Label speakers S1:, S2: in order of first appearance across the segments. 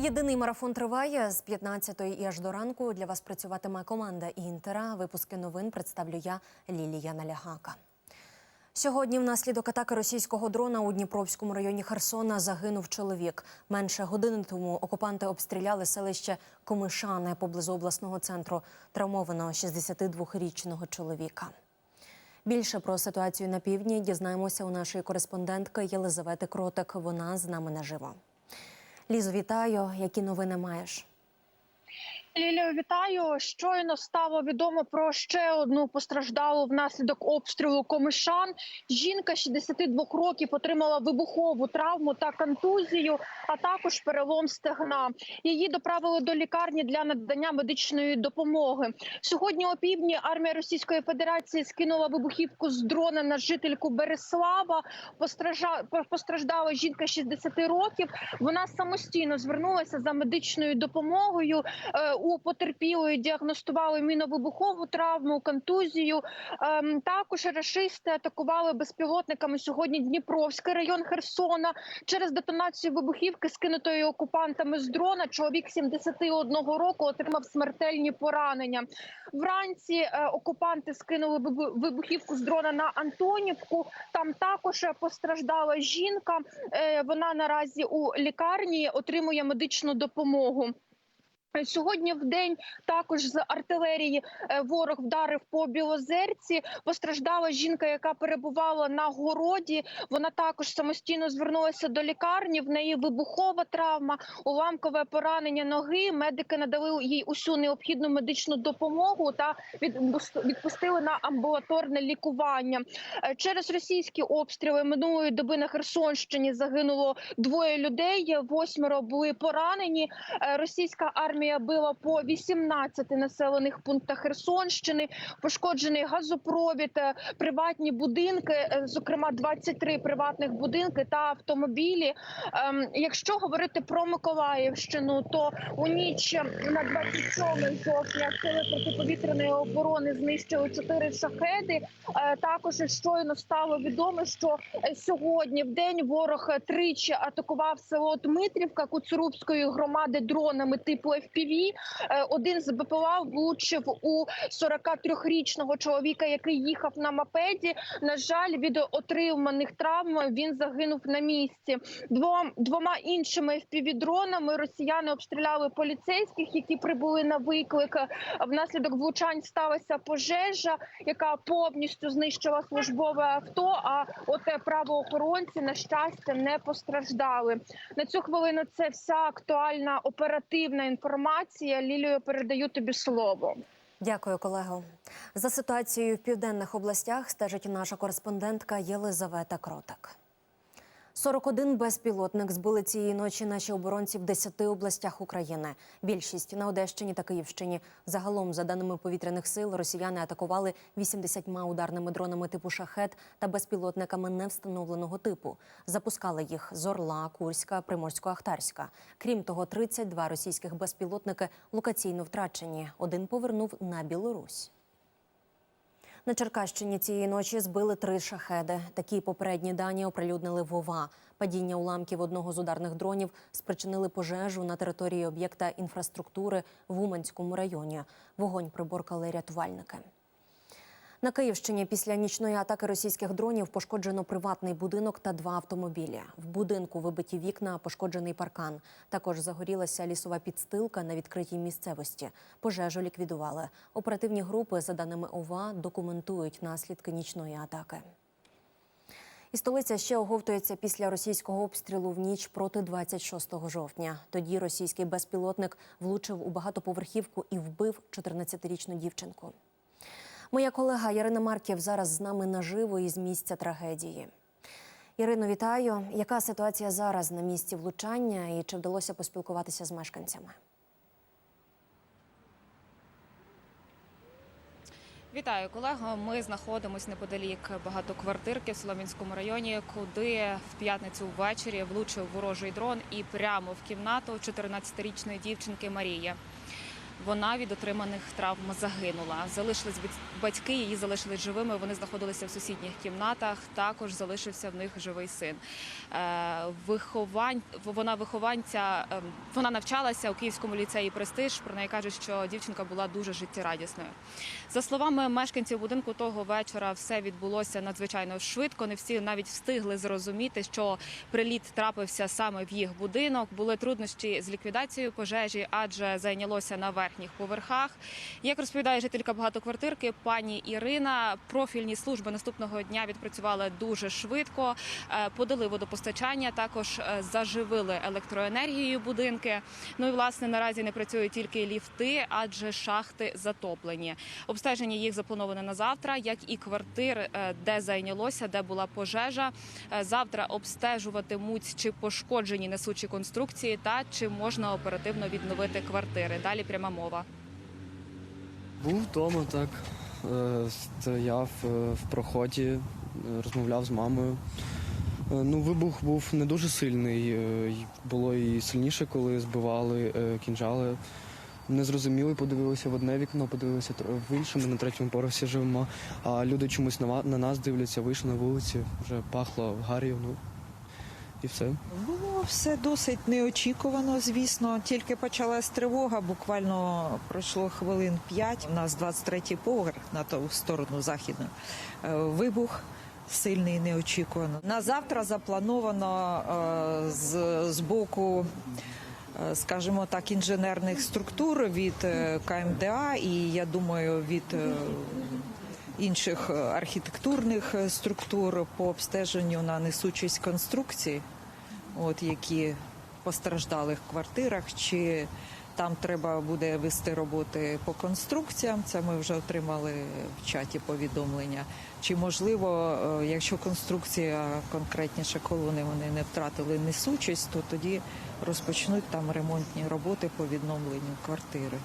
S1: Єдиний марафон триває з 15-ї і аж до ранку. Для вас працюватиме команда Інтера. Випуски новин представлю я Лілія Налягака. Сьогодні внаслідок атаки російського дрона у Дніпровському районі Херсона загинув чоловік. Менше години тому окупанти обстріляли селище Комишане поблизу обласного центру. Травмовано 62-річного чоловіка. Більше про ситуацію на півдні дізнаємося у нашої кореспондентки Єлизавети Кротик. Вона з нами наживо. Лізо, вітаю. Які новини маєш?
S2: Лілію, вітаю. Щойно стало відомо про ще одну постраждалу внаслідок обстрілу комишан. Жінка 62 років отримала вибухову травму та контузію, а також перелом стегна. Її доправили до лікарні для надання медичної допомоги. Сьогодні о півдні армія Російської Федерації скинула вибухівку з дрона на жительку Береслава. Постраждала жінка 60 років. Вона самостійно звернулася за медичною допомогою. У потерпілої діагностували міновибухову травму, контузію. Ем, Також рашисти атакували безпілотниками сьогодні Дніпровський район Херсона через детонацію вибухівки, скинутої окупантами з дрона. Чоловік 71 року отримав смертельні поранення. Вранці е, окупанти скинули вибухівку з дрона на Антонівку. Там також постраждала жінка. Е, Вона наразі у лікарні отримує медичну допомогу. Сьогодні в день також з артилерії е, ворог вдарив по Білозерці. Постраждала жінка, яка перебувала на городі. Вона також самостійно звернулася до лікарні. В неї вибухова травма, уламкове поранення ноги. Медики надали їй усю необхідну медичну допомогу та відпус- відпустили на амбулаторне лікування. Е, Через російські обстріли минулої доби на Херсонщині загинуло двоє людей. Восьмеро були поранені. Е, Російська армія била по 18 населених пунктах Херсонщини. Пошкоджений газопровід, е, приватні будинки, е, зокрема 23 приватних будинки та автомобілі. Ем, Якщо говорити про Миколаївщину, то у ніч на 27 жовтня сили протиповітряної оборони знищили 4 шахеди. Е, Також щойно стало відомо, що сьогодні в день ворог тричі атакував село Дмитрівка Куцурубської громади дронами типу FPV. Е, Один з БПЛА влучив у 43-річного чоловіка, який їхав на мопеді. На жаль, від отриманих травм він загинув на місці. Двом двома іншими FPV-дронами росіяни обстріляли поліцейських, які прибули на виклик. Внаслідок влучань сталася пожежа, яка повністю знищила службове авто. А от правоохоронці на щастя не постраждали. На цю хвилину це вся актуальна оперативна інформація. Лілію передаю тобі слово.
S1: Дякую, колего. За ситуацією в південних областях стежить наша кореспондентка Єлизавета Кротак. 41 безпілотник збили цієї ночі наші оборонці в 10 областях України. Більшість на Одещині та Київщині. Загалом, за даними повітряних сил, росіяни атакували 80 ударними дронами типу шахет та безпілотниками невстановленого типу. Запускали їх з Орла, Курська, Приморсько-Ахтарська. Крім того, 32 російських безпілотники локаційно втрачені. Один повернув на Білорусь. На Черкащині цієї ночі збили три шахеди. Такі попередні дані оприлюднили Вова. Падіння уламків одного з ударних дронів спричинили пожежу на території об'єкта інфраструктури в Уманському районі. Вогонь приборкали рятувальники. На Київщині після нічної атаки російських дронів пошкоджено приватний будинок та два автомобілі. В будинку вибиті вікна, пошкоджений паркан. Також загорілася лісова підстилка на відкритій місцевості. Пожежу ліквідували. Оперативні групи, за даними ОВА, документують наслідки нічної атаки. І столиця ще оговтується після російського обстрілу в ніч проти 26 жовтня. Тоді російський безпілотник влучив у багатоповерхівку і вбив 14-річну дівчинку. Моя колега Ярина Марків зараз з нами наживо із місця трагедії. Ірино, вітаю. Яка ситуація зараз на місці влучання і чи вдалося поспілкуватися з мешканцями?
S3: Вітаю, колего. Ми знаходимося неподалік багатоквартирки в Соломінському районі, куди в п'ятницю ввечері влучив ворожий дрон і прямо в кімнату 14-річної дівчинки Марії. Вона від отриманих травм загинула. Залишились батьки, її залишились живими. Вони знаходилися в сусідніх кімнатах. Також залишився в них живий син. Е, Виховань вона вихованця. ем, Вона навчалася у Київському ліцеї Престиж. Про неї кажуть, що дівчинка була дуже життєрадісною. За словами мешканців будинку, того вечора все відбулося надзвичайно швидко. Не всі навіть встигли зрозуміти, що приліт трапився саме в їх будинок. Були труднощі з ліквідацією пожежі, адже зайнялося на верхніх поверхах. Як розповідає жителька багатоквартирки, пані Ірина, профільні служби наступного дня відпрацювали дуже швидко, е, подали водопостачання, також е, заживили електроенергією будинки. Ну і власне наразі не працюють тільки ліфти, адже шахти затоплені. Обстеження їх заплановане на завтра, як і квартир, е, де зайнялося, де була пожежа. Завтра обстежуватимуть, чи пошкоджені несучі конструкції, та чи можна оперативно відновити квартири. Далі пряма мова.
S4: Був вдома, так. Е, Стояв е, в проході, е, розмовляв з мамою. Ну, вибух був не дуже сильний. Було і сильніше, коли збивали кінжали. Не зрозуміли, подивилися в одне вікно, подивилися в інше. Ми на третьому поверсі живемо. А люди чомусь на, на нас дивляться, вийшли на вулиці, вже пахло гар'ю, ну і все.
S5: Було все досить неочікувано, звісно. Тільки почалась тривога, буквально пройшло хвилин п'ять. У нас 23-й поверх на ту сторону західну. Е, Вибух сильний неочікувано. На завтра заплановано е, з, з боку. е, Скажімо так, інженерних структур від е, КМДА і я думаю від інших архітектурних структур по обстеженню на несучість конструкцій, от які постраждалих квартирах, чи там треба буде вести роботи по конструкціям. Це ми вже отримали в чаті повідомлення. Чи можливо, е, якщо конструкція, конкретніше колони, вони не втратили несучість, то тоді розпочнуть там ремонтні роботи по відновленню квартири.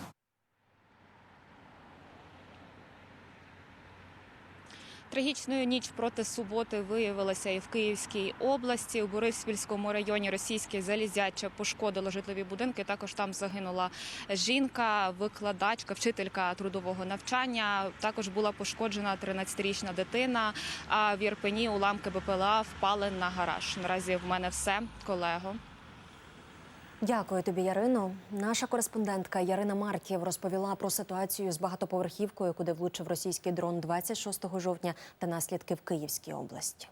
S3: Трагічною ніч проти суботи виявилася і в Київській області. У Бориспільському районі російське залізяче пошкодило житлові будинки. Також там загинула жінка, викладачка, вчителька трудового навчання. Також була пошкоджена 13-річна дитина. А в Єрпені уламки БПЛА впали на гараж. Наразі в мене все, колего.
S1: Дякую тобі, Ярино. Наша кореспондентка Ярина Марків розповіла про ситуацію з багатоповерхівкою, куди влучив російський дрон 26 жовтня та наслідки в Київській області.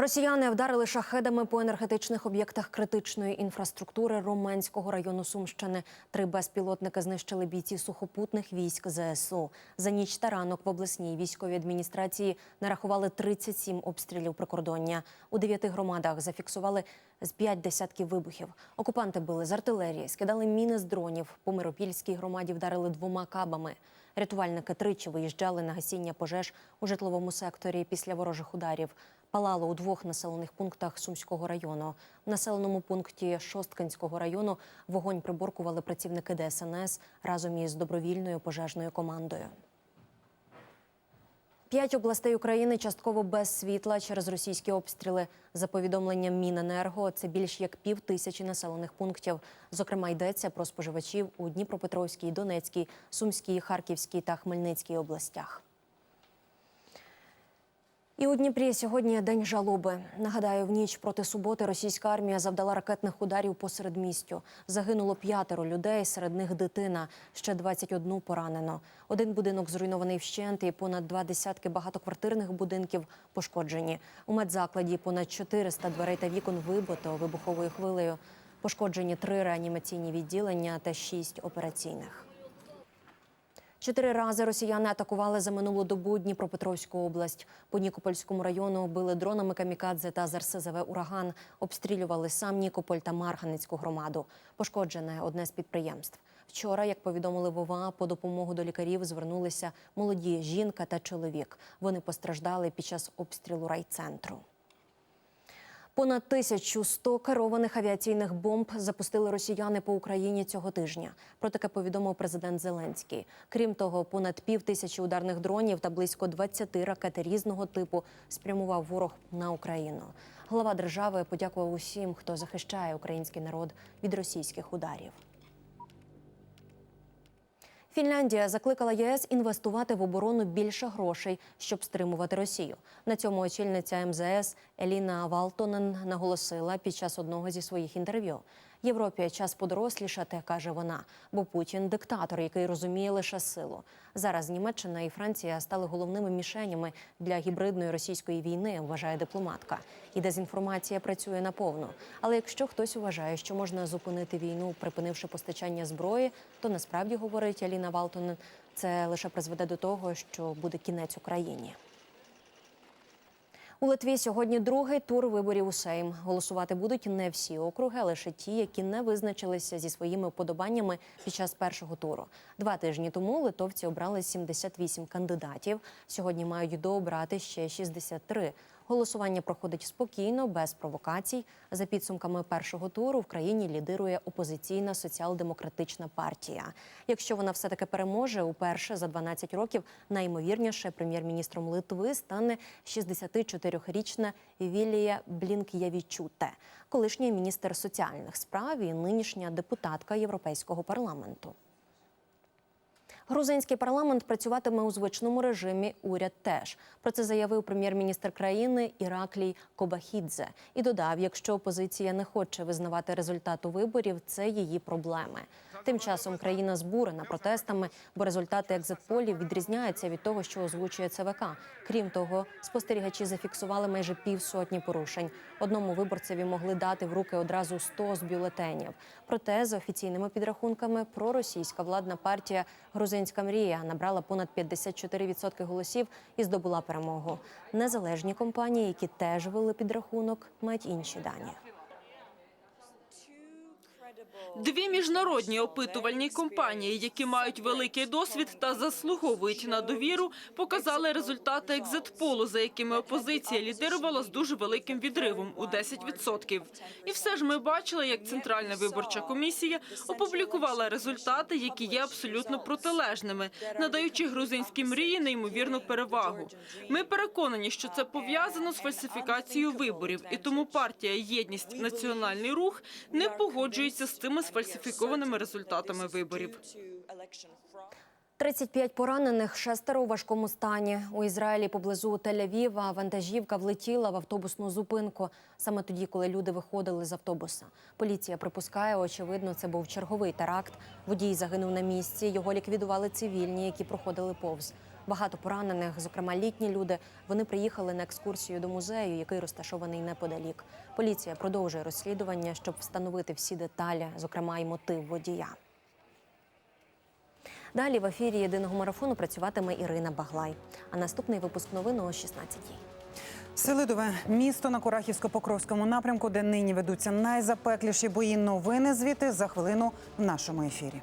S1: Росіяни вдарили шахедами по енергетичних об'єктах критичної інфраструктури Роменського району Сумщини. Три безпілотники знищили бійці сухопутних військ ЗСУ. За ніч та ранок в обласній військовій адміністрації нарахували 37 обстрілів прикордоння. У дев'яти громадах зафіксували з п'ять десятків вибухів. Окупанти били з артилерії, скидали міни з дронів. По Миропільській громаді вдарили двома кабами. Рятувальники тричі виїжджали на гасіння пожеж у житловому секторі після ворожих ударів. Палало у двох населених пунктах Сумського району. В населеному пункті Шосткинського району вогонь приборкували працівники ДСНС разом із добровільною пожежною командою. П'ять областей України частково без світла через російські обстріли. За повідомленням Міненерго, це більш як пів тисячі населених пунктів. Зокрема, йдеться про споживачів у Дніпропетровській, Донецькій, Сумській, Харківській та Хмельницькій областях. І у Дніпрі сьогодні день жалоби. Нагадаю, в ніч проти суботи російська армія завдала ракетних ударів по середмістю. Загинуло п'ятеро людей, серед них дитина, ще 21 поранено. Один будинок зруйнований вщент, і понад два десятки багатоквартирних будинків пошкоджені. У медзакладі понад 400 дверей та вікон вибито вибуховою хвилею. Пошкоджені три реанімаційні відділення та шість операційних. Чотири рази росіяни атакували за минулу добу Дніпропетровську область. По Нікопольському району били дронами камікадзе та з РСЗВ «Ураган». Обстрілювали сам Нікополь та Марганецьку громаду. Пошкоджене одне з підприємств. Вчора, як повідомили ВОВА, по допомогу до лікарів звернулися молоді жінка та чоловік. Вони постраждали під час обстрілу райцентру. Понад 1100 керованих авіаційних бомб запустили росіяни по Україні цього тижня. Про таке повідомив президент Зеленський. Крім того, понад пів тисячі ударних дронів та близько 20 ракет різного типу спрямував ворог на Україну. Глава держави подякував усім, хто захищає український народ від російських ударів. Фінляндія закликала ЄС інвестувати в оборону більше грошей, щоб стримувати Росію. На цьому очільниця МЗС Еліна Валтонен наголосила під час одного зі своїх інтерв'ю. Європі час подорослішати, каже вона, бо Путін диктатор, який розуміє лише силу. Зараз Німеччина і Франція стали головними мішенями для гібридної російської війни, вважає дипломатка. І дезінформація працює наповну. Але якщо хтось вважає, що можна зупинити війну, припинивши постачання зброї, то насправді говорить Аліна Валтонен, це лише призведе до того, що буде кінець Україні. У Литві сьогодні другий тур виборів у Сейм. Голосувати будуть не всі округи, а лише ті, які не визначилися зі своїми вподобаннями під час першого туру. Два тижні тому литовці обрали 78 кандидатів. Сьогодні мають дообрати ще 63. Голосування проходить спокійно, без провокацій. За підсумками першого туру в країні лідирує опозиційна соціал-демократична партія. Якщо вона все таки переможе, уперше за 12 років найімовірніше прем'єр-міністром Литви стане 64-річна Вілія Блінк'явічуте, колишній міністр соціальних справ і нинішня депутатка Європейського парламенту. Грузинський парламент працюватиме у звичному режимі. Уряд теж про це заявив прем'єр-міністр країни Іраклій Кобахідзе і додав: якщо опозиція не хоче визнавати результату виборів, це її проблеми. Тим часом країна збурена протестами, бо результати екзитполів відрізняються від того, що озвучує ЦВК. Крім того, спостерігачі зафіксували майже півсотні порушень. Одному виборцеві могли дати в руки одразу 100 з бюлетенів. Проте, за офіційними підрахунками, проросійська владна партія Грузинська мрія набрала понад 54% голосів і здобула перемогу. Незалежні компанії, які теж вели підрахунок, мають інші дані.
S6: Дві міжнародні опитувальні компанії, які мають великий досвід та заслуговують на довіру, показали результати екзитполу, за якими опозиція лідирувала з дуже великим відривом у 10%. І все ж ми бачили, як Центральна виборча комісія опублікувала результати, які є абсолютно протилежними, надаючи грузинській мрії неймовірну перевагу. Ми переконані, що це пов'язано з фальсифікацією виборів, і тому партія Єдність Національний рух не погоджується з цими сфальсифікованими результатами виборів.
S1: 35 поранених, шестеро у важкому стані. У Ізраїлі поблизу Тель-Авіва вантажівка влетіла в автобусну зупинку саме тоді, коли люди виходили з автобуса. Поліція припускає, очевидно, це був черговий теракт. Водій загинув на місці. Його ліквідували цивільні, які проходили повз. Багато поранених, зокрема літні люди, вони приїхали на екскурсію до музею, який розташований неподалік. Поліція продовжує розслідування, щоб встановити всі деталі, зокрема й мотив водія. Далі в ефірі єдиного марафону працюватиме Ірина Баглай. А наступний випуск новин о 16-й.
S7: Селидове місто на Курахівсько-Покровському напрямку, де нині ведуться найзапекліші бої. Новини звідти за хвилину в нашому ефірі.